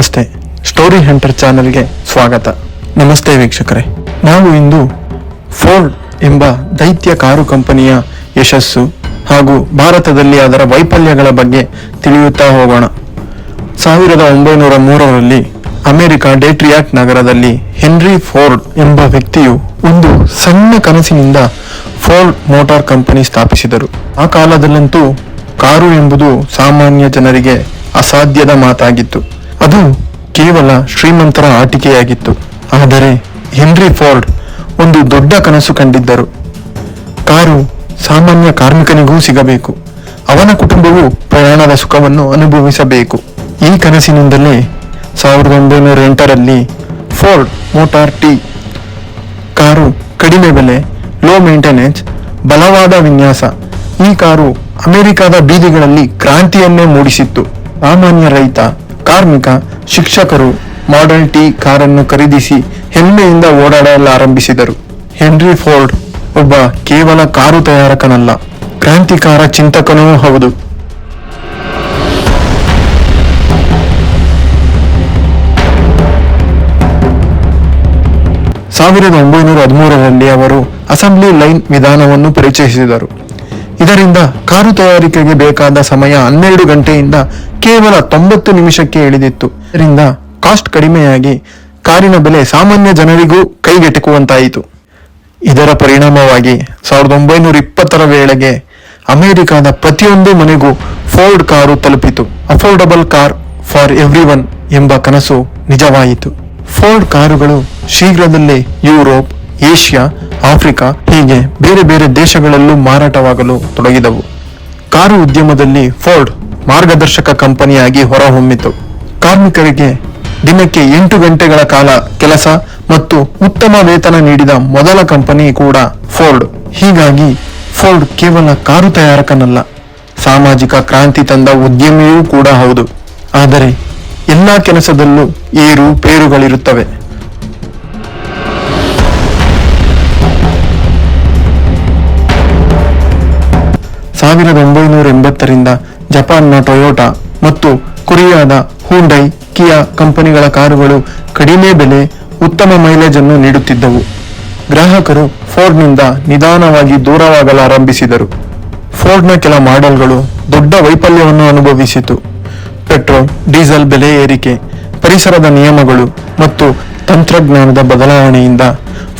ನಮಸ್ತೆ. Story hunter ಚಾನೆಲ್ಗೆ ಸ್ವಾಗತ. ನಮಸ್ತೆ ವೀಕ್ಷಕರೇ. ನಾವು ಇಂದು ಫೋರ್ಡ್ ಎಂಬ ದೈತ್ಯ ಕಾರು ಕಂಪನಿಯ ಯಶಸ್ಸು ಹಾಗೂ ಭಾರತದಲ್ಲಿ ಅದರ ವೈಫಲ್ಯಗಳ ಬಗ್ಗೆ ತಿಳಿಯುತ್ತಾ ಹೋಗೋಣ. ಸಾವಿರದ ಒಂಬೈನೂರ ಮೂರರಲ್ಲಿ ಅಮೆರಿಕ ಡೇಟ್ರಿಯಾಟ್ ನಗರದಲ್ಲಿ ಹೆನ್ರಿ ಫೋರ್ಡ್ ಎಂಬ ವ್ಯಕ್ತಿಯು ಒಂದು ಸಣ್ಣ ಕನಸಿನಿಂದ ಫೋರ್ಡ್ ಮೋಟಾರ್ ಕಂಪನಿ ಸ್ಥಾಪಿಸಿದರು. ಆ ಕಾಲದಲ್ಲಂತೂ ಕಾರು ಎಂಬುದು ಸಾಮಾನ್ಯ ಜನರಿಗೆ ಅಸಾಧ್ಯದ ಮಾತಾಗಿತ್ತು. ಅದು ಕೇವಲ ಶ್ರೀಮಂತರ ಆಟಿಕೆಯಾಗಿತ್ತು. ಆದರೆ ಹೆನ್ರಿ ಫೋರ್ಡ್ ಒಂದು ದೊಡ್ಡ ಕನಸು ಕಂಡಿದ್ದರು. ಕಾರು ಸಾಮಾನ್ಯ ಕಾರ್ಮಿಕನಿಗೂ ಸಿಗಬೇಕು. ಅವನ ಕುಟುಂಬವು ಪ್ರಯಾಣದ ಸುಖವನ್ನು ಅನುಭವಿಸಬೇಕು. ಈ ಕನಸಿನಿಂದಲೇ ಸಾವಿರದ ಒಂಬೈನೂರ ಎಂಟರಲ್ಲಿ ಫೋರ್ಡ್ ಮೋಟಾರ್ ಟಿ ಕಾರು ಕಡಿಮೆ ಬೆಲೆ ಲೋ ಮೇಂಟೆನೆನ್ಸ್ ಬಲವಾದ ವಿನ್ಯಾಸ. ಈ ಕಾರು ಅಮೆರಿಕದ ಬೀದಿಗಳಲ್ಲಿ ಕ್ರಾಂತಿಯನ್ನೇ ಮೂಡಿಸಿತ್ತು. ಸಾಮಾನ್ಯ ರೈತ ಕಾರ್ಮಿಕ, ಶಿಕ್ಷಕರು ಮಾಡೆಲ್ ಟಿ ಕಾರನ್ನು ಖರೀದಿಸಿ ಹೆಮ್ಮೆಯಿಂದ ಓಡಾಡಲಾರಂಭಿಸಿದರು. ಹೆನ್ರಿ ಫೋರ್ಡ್ ಒಬ್ಬ ಕೇವಲ ಕಾರು ತಯಾರಕನಲ್ಲ, ಕ್ರಾಂತಿಕಾರ ಚಿಂತಕನೂ ಹೌದು. ಸಾವಿರದ ಒಂಬೈನೂರ ಹದಿಮೂರರಲ್ಲಿ ಅವರು ಅಸೆಂಬ್ಲಿ ಲೈನ್ ವಿಧಾನವನ್ನು ಪರಿಚಯಿಸಿದರು. ಇದರಿಂದ ಕಾರು ತಯಾರಿಕೆಗೆ ಬೇಕಾದ ಸಮಯ ಹನ್ನೆರಡು ಗಂಟೆಯಿಂದ ಕೇವಲ ತೊಂಬತ್ತು ನಿಮಿಷಕ್ಕೆ ಇಳಿದಿತ್ತು. ಇದರಿಂದ ಕಾಸ್ಟ್ ಕಡಿಮೆಯಾಗಿ ಕಾರಿನ ಬೆಲೆ ಸಾಮಾನ್ಯ ಜನರಿಗೂ ಕೈಗೆಟುಕುವಂತಾಯಿತು. ಇದರ ಪರಿಣಾಮವಾಗಿ ಸಾವಿರದ ಒಂಬೈನೂರ ಇಪ್ಪತ್ತರ ವೇಳೆಗೆ ಅಮೆರಿಕದ ಪ್ರತಿಯೊಂದು ಮನೆಗೂ ಫೋರ್ಡ್ ಕಾರು ತಲುಪಿತು. Affordable car for every one ಎಂಬ ಕನಸು ನಿಜವಾಯಿತು. ಫೋರ್ಡ್ ಕಾರುಗಳು ಶೀಘ್ರದಲ್ಲೇ ಯುರೋಪ್, ಏಷ್ಯಾ ಆಫ್ರಿಕಾ ಹೀಗೆ ಬೇರೆ ಬೇರೆ ದೇಶಗಳಲ್ಲೂ ಮಾರಾಟವಾಗಲು ತೊಡಗಿದವು. ಕಾರು ಉದ್ಯಮದಲ್ಲಿ ಫೋರ್ಡ್ ಮಾರ್ಗದರ್ಶಕ ಕಂಪನಿಯಾಗಿ ಹೊರಹೊಮ್ಮಿತು. ಕಾರ್ಮಿಕರಿಗೆ ದಿನಕ್ಕೆ ಎಂಟು ಗಂಟೆಗಳ ಕಾಲ ಕೆಲಸ ಮತ್ತು ಉತ್ತಮ ವೇತನ ನೀಡಿದ ಮೊದಲ ಕಂಪನಿ ಕೂಡ ಫೋರ್ಡ್. ಹೀಗಾಗಿ ಫೋರ್ಡ್ ಕೇವಲ ಕಾರು ತಯಾರಕನಲ್ಲ, ಸಾಮಾಜಿಕ ಕ್ರಾಂತಿ ತಂದ ಉದ್ಯಮಿಯೂ ಕೂಡ ಹೌದು. ಆದರೆ ಎಲ್ಲಾ ಕೆಲಸದಲ್ಲೂ ಏರು ಪೇರುಗಳಿರುತ್ತವೆ. ಸಾವಿರದ ಒಂಬೈನೂರ ಎಂಬತ್ತರಿಂದ ಜಪಾನ್ನ ಟೊಯೋಟಾ ಮತ್ತು ಕೊರಿಯಾದ ಹೂಂಡೈ ಕಿಯಾ ಕಂಪನಿಗಳ ಕಾರುಗಳು ಕಡಿಮೆ ಬೆಲೆ, ಉತ್ತಮ ಮೈಲೇಜ್ ಅನ್ನು ನೀಡುತ್ತಿದ್ದವು. ಗ್ರಾಹಕರು ಫೋರ್ಡ್ನಿಂದ ನಿಧಾನವಾಗಿ ದೂರವಾಗಲಾರಂಭಿಸಿದರು. ಫೋರ್ಡ್ನ ಕೆಲ ಮಾಡೆಲ್ಗಳು ದೊಡ್ಡ ವೈಫಲ್ಯವನ್ನು ಅನುಭವಿಸಿತು. ಪೆಟ್ರೋಲ್, ಡೀಸೆಲ್ ಬೆಲೆ ಏರಿಕೆ, ಪರಿಸರದ ನಿಯಮಗಳು ಮತ್ತು ತಂತ್ರಜ್ಞಾನದ ಬದಲಾವಣೆಯಿಂದ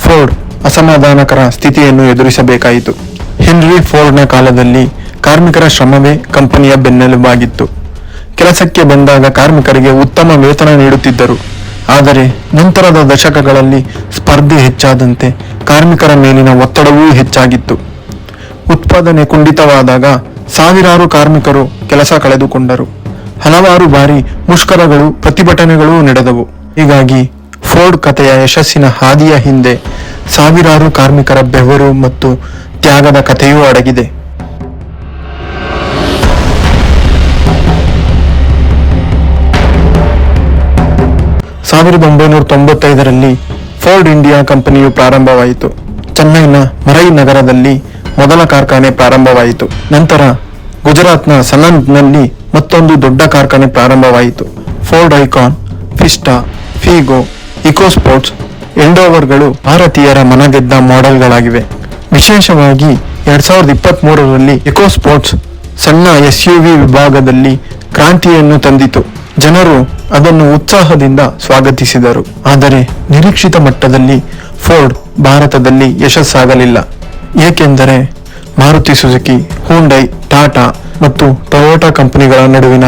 ಫೋರ್ಡ್ ಅಸಮಾಧಾನಕರ ಸ್ಥಿತಿಯನ್ನು ಎದುರಿಸಬೇಕಾಯಿತು. ಹೆನ್ರಿ ಫೋರ್ಡ್ನ ಕಾಲದಲ್ಲಿ ಕಾರ್ಮಿಕರ ಶ್ರಮವೇ ಕಂಪನಿಯ ಬೆನ್ನೆಲುಬಾಗಿತ್ತು. ಕೆಲಸಕ್ಕೆ ಬಂದಾಗ ಕಾರ್ಮಿಕರಿಗೆ ಉತ್ತಮ ವೇತನ ನೀಡುತ್ತಿದ್ದರು. ಆದರೆ ನಂತರದ ದಶಕಗಳಲ್ಲಿ ಸ್ಪರ್ಧೆ ಹೆಚ್ಚಾದಂತೆ ಕಾರ್ಮಿಕರ ಮೇಲಿನ ಒತ್ತಡವೂ ಹೆಚ್ಚಾಗಿತ್ತು. ಉತ್ಪಾದನೆ ಕುಂಠಿತವಾದಾಗ ಸಾವಿರಾರು ಕಾರ್ಮಿಕರು ಕೆಲಸ ಕಳೆದುಕೊಂಡರು. ಹಲವಾರು ಬಾರಿ ಮುಷ್ಕರಗಳು, ಪ್ರತಿಭಟನೆಗಳು ನಡೆದವು. ಹೀಗಾಗಿ ಫೋರ್ಡ್ ಕಥೆಯ ಯಶಸ್ಸಿನ ಹಾದಿಯ ಹಿಂದೆ ಸಾವಿರಾರು ಕಾರ್ಮಿಕರ ಬೆವರು ಮತ್ತು ತ್ಯಾಗದ ಕಥೆಯೂ ಅಡಗಿದೆ. ಸಾವಿರದ ಒಂಬೈನೂರ ತೊಂಬತ್ತೈದರಲ್ಲಿ ಫೋರ್ಡ್ ಇಂಡಿಯಾ ಕಂಪನಿಯು ಪ್ರಾರಂಭವಾಯಿತು. ಚೆನ್ನೈನ ಮರೈ ನಗರದಲ್ಲಿ ಮೊದಲ ಕಾರ್ಖಾನೆ ಪ್ರಾರಂಭವಾಯಿತು. ನಂತರ ಗುಜರಾತ್ನ ಸನಂದ್ನಲ್ಲಿ ಮತ್ತೊಂದು ದೊಡ್ಡ ಕಾರ್ಖಾನೆ ಪ್ರಾರಂಭವಾಯಿತು. Ford Ikon, Fiesta, Figo EcoSports ಎಂಡೋವರ್ಗಳು ಭಾರತೀಯರ ಮನಗೆದ್ದ ಮಾಡೆಲ್ಗಳಾಗಿವೆ. ವಿಶೇಷವಾಗಿ ಎರಡ್ ಸಾವಿರದ ಇಪ್ಪತ್ತ್ ಮೂರರಲ್ಲಿ ಇಕೋಸ್ಪೋರ್ಟ್ಸ್ ಸಣ್ಣ ಎಸ್ ಯು ವಿ ವಿಭಾಗದಲ್ಲಿ ಕ್ರಾಂತಿಯನ್ನು ತಂದಿತು. ಜನರು ಅದನ್ನು ಉತ್ಸಾಹದಿಂದ ಸ್ವಾಗತಿಸಿದರು. ಆದರೆ ನಿರೀಕ್ಷಿತ ಮಟ್ಟದಲ್ಲಿ ಫೋರ್ಡ್ ಭಾರತದಲ್ಲಿ ಯಶಸ್ಸಾಗಲಿಲ್ಲ. ಏಕೆಂದರೆ ಮಾರುತಿ ಸುಜುಕಿ ಹೂಂಡೈ ಟಾಟಾ ಮತ್ತು ಟೊಯೋಟಾ ಕಂಪನಿಗಳ ನಡುವಿನ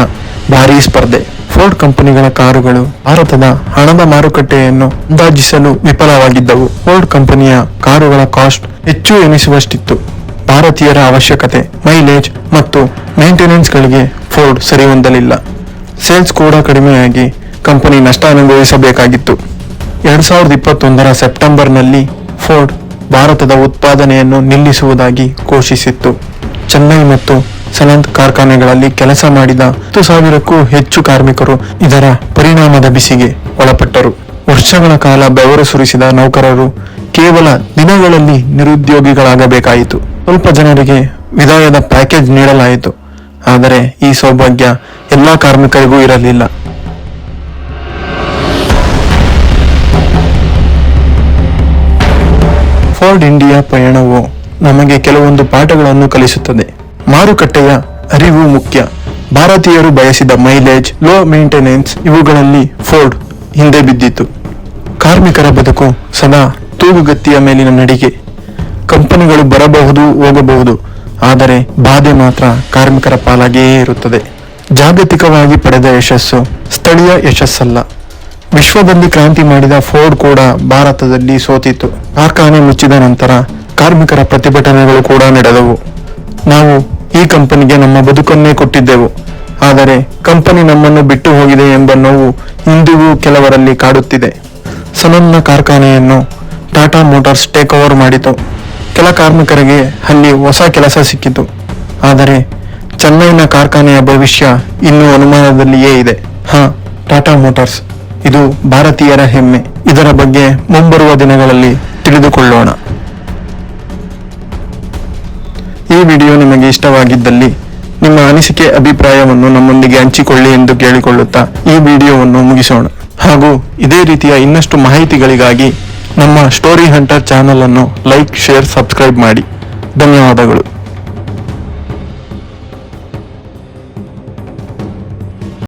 ಭಾರೀ ಸ್ಪರ್ಧೆ. ಫೋರ್ಡ್ ಕಂಪನಿಗಳ ಕಾರುಗಳು ಭಾರತದ ಹಣದ ಮಾರುಕಟ್ಟೆಯನ್ನು ಅಂದಾಜಿಸಲು ವಿಫಲವಾಗಿದ್ದವು. ಫೋರ್ಡ್ ಕಂಪನಿಯ ಕಾರುಗಳ ಕಾಸ್ಟ್ ಹೆಚ್ಚು ಎನಿಸುವಷ್ಟಿತ್ತು. ಭಾರತೀಯರ ಅವಶ್ಯಕತೆ, ಮೈಲೇಜ್ ಮತ್ತು ಮೇಂಟೆನೆನ್ಸ್ಗಳಿಗೆ ಫೋರ್ಡ್ ಸರಿಹೊಂದಲಿಲ್ಲ. ಸೇಲ್ಸ್ ಕೂಡ ಕಡಿಮೆಯಾಗಿ ಕಂಪನಿ ನಷ್ಟ ಅನುಭವಿಸಬೇಕಾಗಿತ್ತು ಎರಡ್ ಸಾವಿರದ ಇಪ್ಪತ್ತೊಂದರ ಸೆಪ್ಟೆಂಬರ್ನಲ್ಲಿ ಫೋರ್ಡ್ ಭಾರತದ ಉತ್ಪಾದನೆಯನ್ನು ನಿಲ್ಲಿಸುವುದಾಗಿ ಘೋಷಿಸಿತ್ತು. ಚೆನ್ನೈ ಮತ್ತು ಸಲಂತ್ ಕಾರ್ಖಾನೆಗಳಲ್ಲಿ ಕೆಲಸ ಮಾಡಿದ ಹತ್ತು ಸಾವಿರಕ್ಕೂ ಹೆಚ್ಚು ಕಾರ್ಮಿಕರು ಇದರ ಪರಿಣಾಮದ ಬಿಸಿಗೆ ಒಳಪಟ್ಟರು. ವರ್ಷಗಳ ಕಾಲ ಬೆವರು ಸುರಿಸಿದ ನೌಕರರು ಕೇವಲ ದಿನಗಳಲ್ಲಿ ನಿರುದ್ಯೋಗಿಗಳಾಗಬೇಕಾಯಿತು. ಸ್ವಲ್ಪ ಜನರಿಗೆ ವಿದಾಯದ ಪ್ಯಾಕೇಜ್ ನೀಡಲಾಯಿತು. ಆದರೆ ಈ ಸೌಭಾಗ್ಯ ಎಲ್ಲ ಕಾರ್ಮಿಕರಿಗೂ ಇರಲಿಲ್ಲ. ಫೋರ್ಡ್ ಇಂಡಿಯಾ ಪಯಣವು ನಮಗೆ ಕೆಲವೊಂದು ಪಾಠಗಳನ್ನು ಕಲಿಸುತ್ತದೆ. ಮಾರುಕಟ್ಟೆಯ ಅರಿವು ಮುಖ್ಯ. ಭಾರತೀಯರು ಬಯಸಿದ ಮೈಲೇಜ್ ಲೋ ಮೇಂಟೆನೆನ್ಸ್ ಇವುಗಳಲ್ಲಿ ಫೋರ್ಡ್ ಹಿಂದೆ ಬಿದ್ದಿತ್ತು. ಕಾರ್ಮಿಕರ ಬದುಕು ಸದಾ ತೂಗುಗತ್ತಿಯ ಮೇಲಿನ ನಡಿಗೆ. ಕಂಪನಿಗಳು ಬರಬಹುದು, ಹೋಗಬಹುದು, ಆದರೆ ಬಾಧೆ ಮಾತ್ರ ಕಾರ್ಮಿಕರ ಪಾಲಾಗಿಯೇ ಇರುತ್ತದೆ. ಜಾಗತಿಕವಾಗಿ ಪಡೆದ ಯಶಸ್ಸು ಸ್ಥಳೀಯ ಯಶಸ್ಸಲ್ಲ. ವಿಶ್ವದಲ್ಲಿ ಕ್ರಾಂತಿ ಮಾಡಿದ ಫೋರ್ಡ್ ಕೂಡ ಭಾರತದಲ್ಲಿ ಸೋತಿತ್ತು. ಕಾರ್ಖಾನೆ ಮುಚ್ಚಿದ ನಂತರ ಕಾರ್ಮಿಕರ ಪ್ರತಿಭಟನೆಗಳು ಕೂಡ ನಡೆದವು. ನಾವು ಕಂಪನಿಗೆ ನಮ್ಮ ಬದುಕನ್ನೇ ಕೊಟ್ಟಿದ್ದೆವು. ಆದರೆ ಕಂಪನಿ ನಮ್ಮನ್ನು ಬಿಟ್ಟು ಹೋಗಿದೆ ಎಂಬ ನೋವು ಇಂದಿಗೂ ಕೆಲವರಲ್ಲಿ ಕಾಡುತ್ತಿದೆ. ಸನನ್ನ ಕಾರ್ಖಾನೆಯನ್ನು ಟಾಟಾ ಮೋಟಾರ್ಸ್ ಟೇಕ್ ಓವರ್ ಮಾಡಿತು. ಕೆಲ ಕಾರ್ಮಿಕರಿಗೆ ಅಲ್ಲಿ ಹೊಸ ಕೆಲಸ ಸಿಕ್ಕಿತು. ಆದರೆ ಚೆನ್ನೈನ ಕಾರ್ಖಾನೆಯ ಭವಿಷ್ಯ ಇನ್ನೂ ಅನುಮಾನದಲ್ಲಿಯೇ ಇದೆ. ಹಾ, ಟಾಟಾ ಮೋಟಾರ್ಸ್, ಇದು ಭಾರತೀಯರ ಹೆಮ್ಮೆ. ಇದರ ಬಗ್ಗೆ ಮುಂಬರುವ ದಿನಗಳಲ್ಲಿ ತಿಳಿದುಕೊಳ್ಳೋಣ. ಈ ವಿಡಿಯೋ ನಿಮಗೆ ಇಷ್ಟವಾಗಿದ್ದಲ್ಲಿ ನಿಮ್ಮ ಅನಿಸಿಕೆ, ಅಭಿಪ್ರಾಯವನ್ನು ನಮ್ಮೊಂದಿಗೆ ಹಂಚಿಕೊಳ್ಳಿ ಎಂದು ಕೇಳಿಕೊಳ್ಳುತ್ತಾ ಈ ವಿಡಿಯೋವನ್ನು ಮುಗಿಸೋಣ. ಹಾಗೂ ಇದೇ ರೀತಿಯ ಇನ್ನಷ್ಟು ಮಾಹಿತಿಗಳಿಗಾಗಿ ನಮ್ಮ ಸ್ಟೋರಿ ಹಂಟರ್ ಚಾನಲ್ ಅನ್ನು ಲೈಕ್, ಶೇರ್, ಸಬ್ಸ್ಕ್ರೈಬ್ ಮಾಡಿ. ಧನ್ಯವಾದಗಳು.